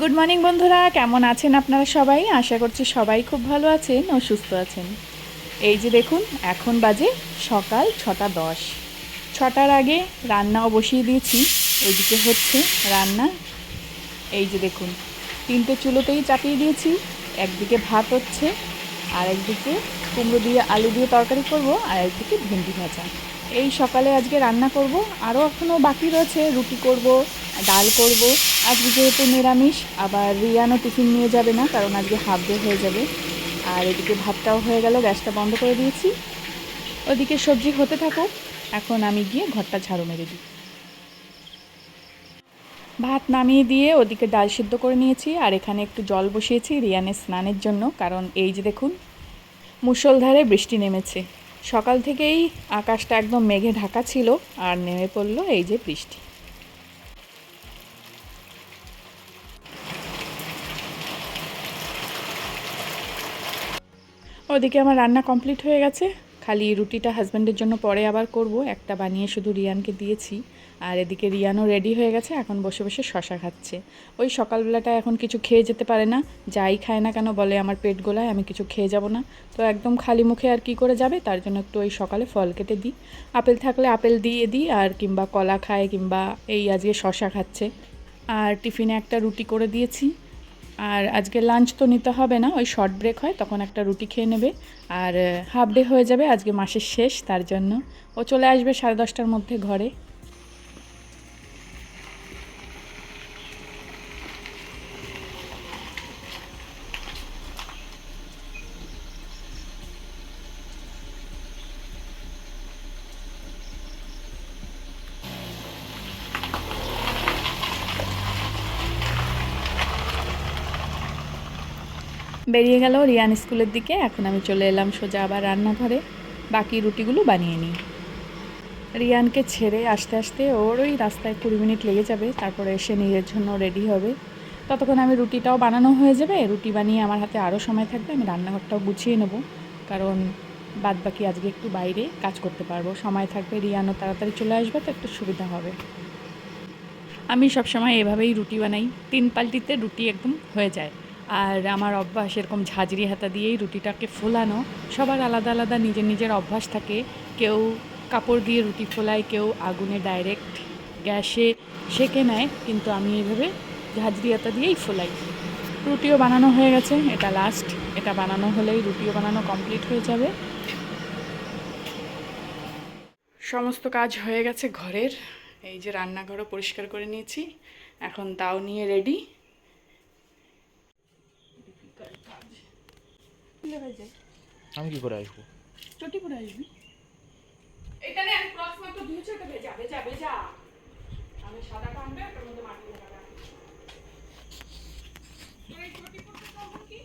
Good morning বন্ধুরা। কেমন আছেন আপনারা সবাই? আশা করছি সবাই খুব ভালো আছেন ও সুস্থ আছেন। এই যে দেখুন, এখন বাজে সকাল ছটা দশ। ছটার আগে রান্নাও বসিয়ে দিয়েছি। এইদিকে হচ্ছে রান্না। এই যে দেখুন, তিনটে চুলোতেই চাপিয়ে দিয়েছি। একদিকে ভাত হচ্ছে, আর একদিকে কুমড়ো দিয়ে আলু দিয়ে তরকারি করব, আর একদিকে ভেন্ডি ভাজা। এই সকালে আজকে রান্না করব। আরও এখনও বাকি রয়েছে, রুটি করব ডাল করব। আজকে যেহেতু নিরামিষ, আবার রিয়ানও টিফিন নিয়ে যাবে না, কারণ আজকে হাফ ডে হয়ে যাবে। আর এদিকে ভাতটাও হয়ে গেল, গ্যাসটা বন্ধ করে দিয়েছি। ওদিকে সবজি হতে থাকুক, এখন আমি গিয়ে ঘরটা ঝাড়ু মেরে দিই। ভাত নামিয়ে দিয়ে ওদিকে ডাল সিদ্ধ করে নিয়েছি, আর এখানে একটু জল বসিয়েছি রিয়ানের স্নানের জন্য, কারণ এই যে দেখুন, মুষলধারে বৃষ্টি নেমেছে। সকাল থেকেই আকাশটা একদম মেঘে ঢাকা ছিল, আর নেমে পড়ল এই যে বৃষ্টি। ওদিকে আমার রান্না কমপ্লিট হয়ে গেছে। খালি রুটিটা হাজব্যান্ডের জন্য পরে আবার করব। একটা বানিয়ে শুধু রিয়ানকে দিয়েছি। আর এদিকে রিয়ানও রেডি হয়ে গেছে, এখন বসে বসে শশা খাচ্ছে। ওই সকালবেলাটা এখন কিছু খেয়ে যেতে পারে না। যাই খায় না কেন বলে আমার পেট গোলায়, আমি কিছু খেয়ে যাব না। তো একদম খালি মুখে আর কি করে যাবে? তার জন্য একটু ওই সকালে ফল কেটে দিই। আপেল থাকলে আপেল দিয়ে দিই, আর কিংবা কলা খায়, কিংবা এই আজকে শশা খাচ্ছে। আর টিফিনে একটা রুটি করে দিয়েছি। আর আজকে লাঞ্চ তো নিতে হবে না, ওই শর্ট ব্রেক হয়, তখন একটা রুটি খেয়ে নেবে। আর হাফ ডে হয়ে যাবে, আজকে মাসের শেষ, তার জন্য। ও চলে আসবে সাড়ে দশটার মধ্যে ঘরে। বেরিয়ে গেল রিয়ান স্কুলের দিকে। এখন আমি চলে এলাম সোজা আবার রান্নাঘরে। বাকি রুটিগুলো বানিয়ে নিই। রিয়ানকে ছেড়ে আসতে আসতে ওর ওই রাস্তায় কুড়ি মিনিট লেগে যাবে, তারপরে এসে নিজের জন্য রেডি হবে। ততক্ষণ আমি রুটিটাও বানানো হয়ে যাবে। রুটি বানিয়ে আমার হাতে আরও সময় থাকবে। আমি রান্নাঘরটাও গুছিয়ে নেব। কারণ বাদ বাকি আজকে একটু বাইরে কাজ করতে পারব। সময় থাকবে, রিয়ানও তাড়াতাড়ি চলে আসবে, তো একটু সুবিধা হবে। আমি সবসময় এভাবেই রুটি বানাই। তিন পাল্টিতে রুটি একদম হয়ে যায়। আর আমার অভ্যাস এরকম ঝাঁঝরি হাতা দিয়েই রুটিটাকে ফোলানো। সবার আলাদা আলাদা নিজের নিজের অভ্যাস থাকে। কেউ কাপড় দিয়ে রুটি ফোলায়, কেউ আগুনে ডাইরেক্ট গ্যাসে সেকে নেয়, কিন্তু আমি এইভাবে ঝাঁঝরি হাতা দিয়েই ফোলাই। রুটিও বানানো হয়ে গেছে, এটা লাস্ট এটা বানানো হলেই রুটিও বানানো কমপ্লিট হয়ে যাবে। সমস্ত কাজ হয়ে গেছে ঘরের। এই যে রান্নাঘরও পরিষ্কার করে নিয়েছি। এখন তাও নিয়ে রেডি আমি কি করে আসব? চটি পরে আসবি। এটা নে আমি ক্রস মাত্র ধুয়েছি ওটা ভেজা ভেজা ভেজা আমি সাদা কামবে ওটার মধ্যে মাটি লাগাবে তোর এই কি?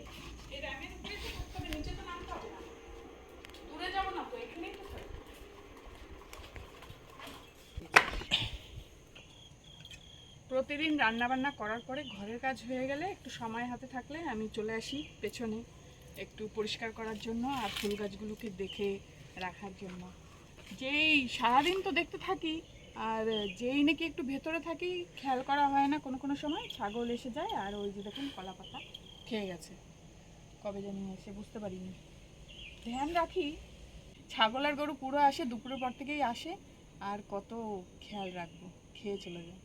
এই র্যামের উপরে তো করতে হবে নিচে তো নামতে হবে না। দূরে যাব না তো এখানেই তো প্রতিদিন রান্না বান্না করার পরে ঘরের কাজ হয়ে গেলে একটু সময় হাতে থাকলে আমি চলে আসি পেছনে। একটু পরিষ্কার করার জন্য আর ফুল গাছগুলোকে দেখে রাখার জন্য। যেই সারাদিন তো দেখতে থাকি, আর যেই নাকি একটু ভেতরে থাকি, খেয়াল করা হয় না কোনো কোনো সময়, ছাগল এসে যায় আর ওই যে দেখুন কলা পাতা খেয়ে গেছে। কবে জানি এসে বুঝতে পারিনি। ধ্যান রাখি, ছাগল আর গরু পুরো আসে, দুপুরের পর থেকেই আসে, আর কত খেয়াল রাখব, খেয়ে চলে যায়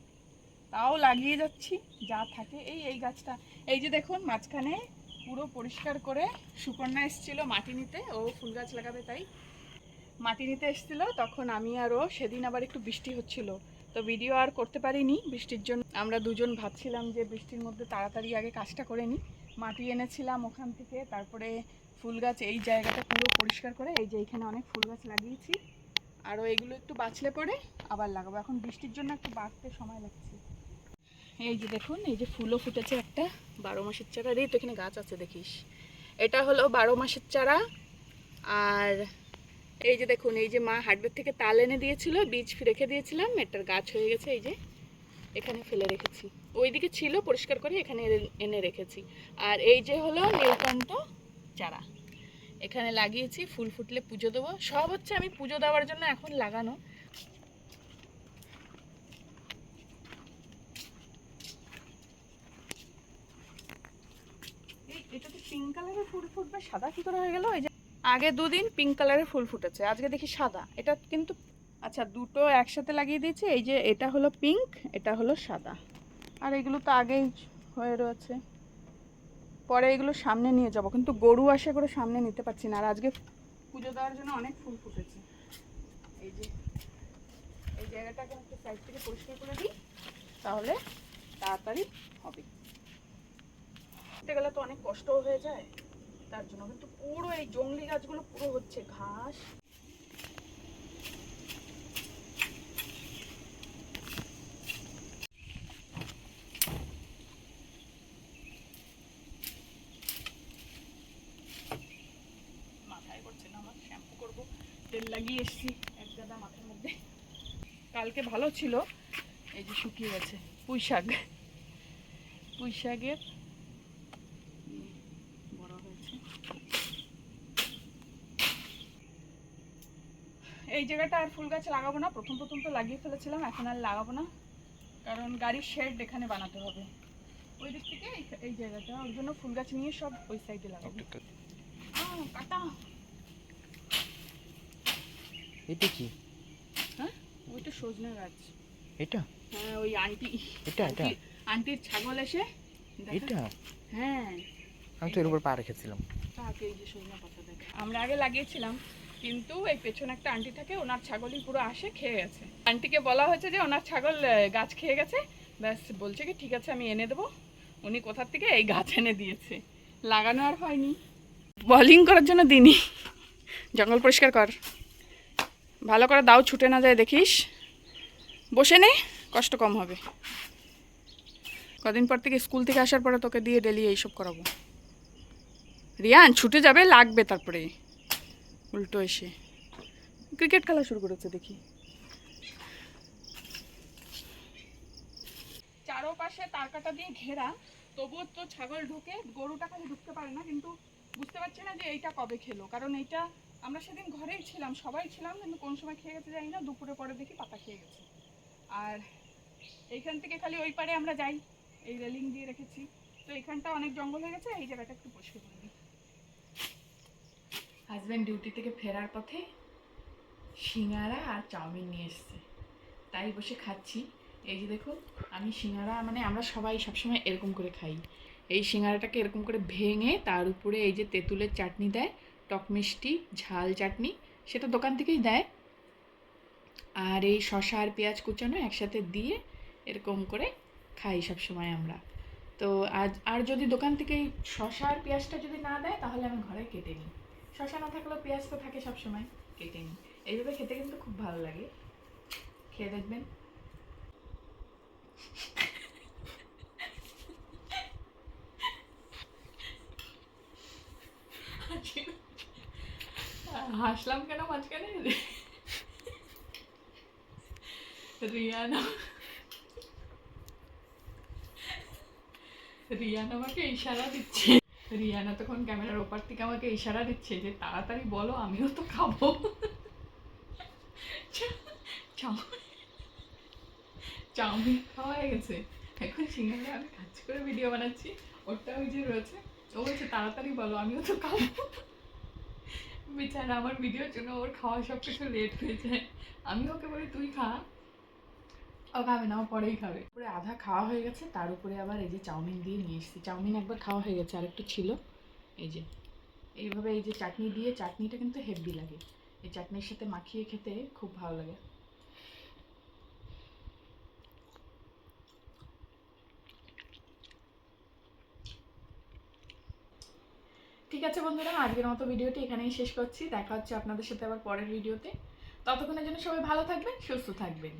তাও লাগিয়ে যাচ্ছি, যা থাকে। এই এই গাছটা, এই যে দেখুন মাঝখানে পুরো পরিষ্কার করে সুকন্যা এসেছিল মাটি নিতে, ও ফুল গাছ লাগাবে তাই। মাটি নিতে এসেছিল, তখন আমি আর ও সেদিন আবার একটু বৃষ্টি হচ্ছিল। তো ভিডিও আর করতে পারিনি বৃষ্টির জন্য। আমরা দুজন ভাবছিলাম যে বৃষ্টির মধ্যে তাড়াতাড়ি আগে কাজটা করে নিই। মাটি এনেছিলাম ওখান থেকে, তারপরে ফুল গাছ এই জায়গাটা পুরো পরিষ্কার করে, এই যে এখানে অনেক ফুল গাছ লাগিয়েছি। আরও এগুলো একটু বাঁচলে পরে আবার লাগাবো। এখন বৃষ্টির জন্য একটু বাড়তে সময় লাগছে। এই যে দেখুন, এই যে ফুলও ফুটেছে একটা, বারো মাসের চারা। রে তো এখানে গাছ আছে, দেখিস। এটা হলো বারো মাসের চারা। আর এই যে দেখুন, এই যে মা হাটবের থেকে তাল এনে দিয়েছিল, বীজ রেখে দিয়েছিলাম, এটার গাছ হয়ে গেছে, এই যে এখানে ফেলে রেখেছি। ওইদিকে ছিল, পরিষ্কার করে এখানে এনে- রেখেছি। আর এই যে হলো নীলকণ্ঠ চারা। এখানে লাগিয়েছি, ফুল ফুটলে পুজো দেবো। সব হচ্ছে আমি পুজো দেওয়ার জন্য এখন লাগানো। এটা তো পিঙ্ক কালারের ফুল ফুটবে সাদা কি করে হয়ে গেল, এই যে আগে দুদিন পিঙ্ক কালারের ফুল ফুটেছে, আজকে দেখি সাদা। এটা কিন্তু আচ্ছা দুটো একসাথে লাগিয়ে দিয়েছি, এই যে এটা হলো পিঙ্ক এটা হলো সাদা। আর এগুলো তো আগেই হয়ে রয়েছে। পরে এগুলো সামনে নিয়ে যাব, কিন্তু গরু আসে করে সামনে নিতে পারছি না, আর আজকে পুজো দেওয়ার জন্য অনেক ফুল ফুটেছে। এই যে, এই জায়গাটাকে একটু সাইড থেকে পরিষ্কার করে দিই, তাহলে তাড়াতাড়ি হবে। করতে গেলে তো অনেক কষ্টও হয়ে যায়। তার জন্য কিন্তু পুরো এই জংলি গাছগুলো পুরো হচ্ছে ঘাস। মাথায় করছে না, আমার শ্যাম্পু করব। তেল লাগিয়ে মাথার মধ্যে। কালকে ভালো ছিল, এই যে শুকিয়ে গেছে, পুঁই শাক। পুঁই শাকের এই জায়গাটা আর ফুল গাছ লাগাবো না। প্রথম প্রথম তো লাগিয়ে ফেলেছিলাম এখন আর লাগাবো না। কারণ গাড়ির শেড এখানে বানাতে হবে। ওই দিক থেকে এই- জায়গাটা ওর জন্য ফুল গাছ নিয়ে সব ওই সাইডে লাগাবো। কাটা। এটা কি? হ্যাঁ? ওইটা সজনে গাছ। এটা? হ্যাঁ ওই আন্টি। এটা এটা? আন্টির ছাগল এসে এটা? হ্যাঁ। আমি তো এর উপর পা রেখেছিলাম। তাকে এই যে সজনা পাতা দেখে। আমরা আগে লাগিয়েছিলাম। কিন্তু এই পেছনে একটা আন্টি থাকে, ওনার ছাগলই পুরো আসে, খেয়ে গেছে। আন্টিকে বলা হয়েছে যে ওনার ছাগল গাছ খেয়ে গেছে। ব্যাস, বলছে কি, ঠিক আছে, আমি এনে দেবো। উনি কোথার থেকে এই গাছ এনে দিয়েছে? লাগানো আর হয়নি। বলিং করার জন্য দিনই জঙ্গল পরিষ্কার কর। ভালো করে দাও, ছুটে না যায়, দেখিস। বসে নে, কষ্ট কম হবে। কদিন পর থেকে স্কুল থেকে আসার পরে তোকে দিয়ে ডেলি এইসব করাবো। রিয়ান, ছুটে যাবে, লাগবে তারপরে। উল্টো এসে। ক্রিকেট খেলা শুরু করেছে দেখি। চারোপাশে তার কাটা দিয়ে ঘেরা তবুও তো ছাগল ঢুকে গরুটা খালি ঢুকতে পারে না কিন্তু বুঝতে পারছি না যে এইটা কবে খেলো কারণ এইটা আমরা সেদিন ঘরেই ছিলাম সবাই ছিলাম কিন্তু কোন সময় খেয়ে গেছে জানি না দুপুরে পরে দেখি পাতা খেয়ে গেছে। আর এইখান থেকে খালি ওই পারে আমরা যাই এই রেলিং দিয়ে রেখেছি। তো এখানটা অনেক জঙ্গল হয়ে গেছে এই জায়গাটা একটু পরিষ্কার হাজব্যান্ড ডিউটি থেকে ফেরার পথে সিঙ্গারা আর চাউমিন নিয়ে এসছে। তাই বসে খাচ্ছি। এই যে দেখুন, আমি সিঙ্গারা মানে আমরা সবাই সবসময় এরকম করে খাই। এই সিঙ্গারাটাকে এরকম করে ভেঙে তার উপরে এই যে তেঁতুলের চাটনি দেয়, টক মিষ্টি, ঝাল চাটনি, সেটা দোকান থেকেই দেয়। আর এই শশা আর পেঁয়াজ কুচানো একসাথে দিয়ে এরকম করে খাই সব সময় আমরা। তো আজ, আর যদি দোকান থেকে শশা আর পেঁয়াজটা যদি না দেয়, তাহলে আমি ঘরে কেটে নিই। শশা না থাকলেও পেঁয়াজ তো থাকে সব সময় কেটে নিই। এইভাবে খেতে কিন্তু খুব ভালো লাগে। খেয়ে দেখবেন। হাসলাম কেন মাঝখানে? রিয়ানা রিয়ানা আমাকে ইশারা দিচ্ছে। রিয়ানা তখন ক্যামেরার ওপার থেকে আমাকে ইশারা দিচ্ছে যে, তাড়াতাড়ি বলো, আমিও তো খাব। চাউ- চাউমিন খাওয়া হয়ে গেছে। এখন সিঙ্গারে আমি কাজ করে ভিডিও বানাচ্ছি। ওটা ওই যে রয়েছে। ও বলছে, তাড়াতাড়ি বলো, আমিও তো খাব। বেচারা আমার ভিডিওর জন্য ওর খাওয়া সব কিছু লেট হয়ে যায়। আমি ওকে বলি, তুই খা। ও খাবে না পরেই খাবে। উপরে আধা খাওয়া হয়ে গেছে, তার উপরে আবার এই যে চাউমিন দিয়ে নিয়ে এসেছি। চাউমিন একবার খাওয়া হয়ে গেছে আর একটু ছিল। এই যে, এইভাবে এই যে চাটনি দিয়ে, চাটনিটা কিন্তু হেভি লাগে। এই চাটনির সাথে মাখিয়ে খেতে খুব ভালো লাগে। ঠিক আছে বন্ধুরা, আজকের মতো ভিডিওটি এখানেই শেষ করছি। দেখা হচ্ছে আপনাদের সাথে আবার পরের ভিডিওতে। ততক্ষণের জন্য সবাই ভালো থাকবেন, সুস্থ থাকবেন।